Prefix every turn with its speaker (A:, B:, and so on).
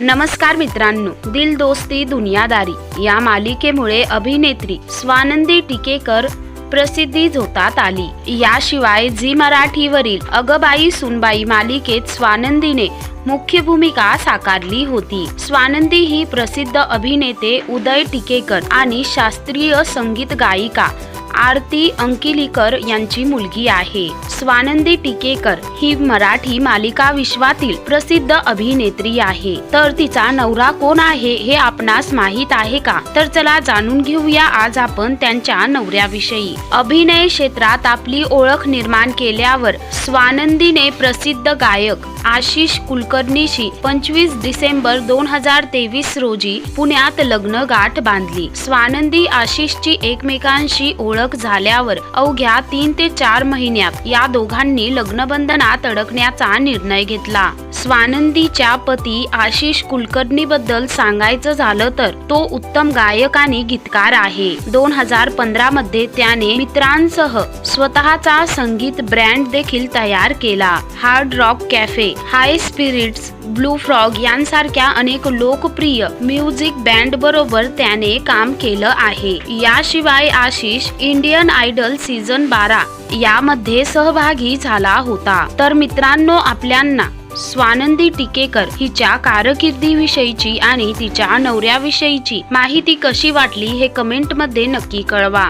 A: नमस्कार मित्रांनो दिल दोस्ती दुनियादारी या मालिकेमुळे अभिनेत्री स्वानंदी टिकेकर प्रसिद्धी झोतात आली. याशिवाय झी मराठीवरील अगबाई सुनबाई मालिकेत स्वानंदीने मुख्य भूमिका साकारली होती. स्वानंदी ही प्रसिद्ध अभिनेते उदय टिकेकर आणि शास्त्रीय संगीत गायिका आरती अंकिलीकर यांची मुलगी आहे. स्वानंदी टिकेकर ही मराठी मालिका विश्वातील प्रसिद्ध अभिनेत्री आहे. तर तिचा नवरा कोण आहे हे आपणास माहीत आहे का? तर चला जाणून घेऊया आज आपण त्यांच्या नवऱ्याविषयी. अभिनय क्षेत्रात आपली ओळख निर्माण केल्यावर स्वानंदीने प्रसिद्ध गायक आशिष कुलकर्णीशी पंचवीस डिसेंबर दोन हजार तेवीस रोजी पुण्यात लग्न गाठ बांधली. स्वानंदी आशिषची एकमेकांशी ओळख झाल्यावर अवघ्या तीन ते चार महिन्यात या दोघांनी लग्नबंधनात अडकण्याचा निर्णय घेतला. स्वानंदीच्या पती आशिष कुलकर्णी बद्दल सांगायचं झालं तर तो उत्तम गायक आणि गीतकार आहे. दोन हजार पंधरा मध्ये त्याने मित्रांसह स्वतःचा संगीत ब्रँड देखील तयार केला. Hard rock cafe high spirits blue frog यांसारख्या अनेक लोकप्रिय म्युझिक बँड बरोबर त्याने काम केलं आहे. याशिवाय आशिष इंडियन आयडल सीझन बारा यामध्ये सहभागी झाला होता. तर मित्रांनो आपल्यांना स्वानंदी टिकेकर हिच्या कारकिर्दीविषयीची आणि तिच्या नवऱ्याविषयीची माहिती कशी वाटली हे कमेंटमध्ये नक्की कळवा.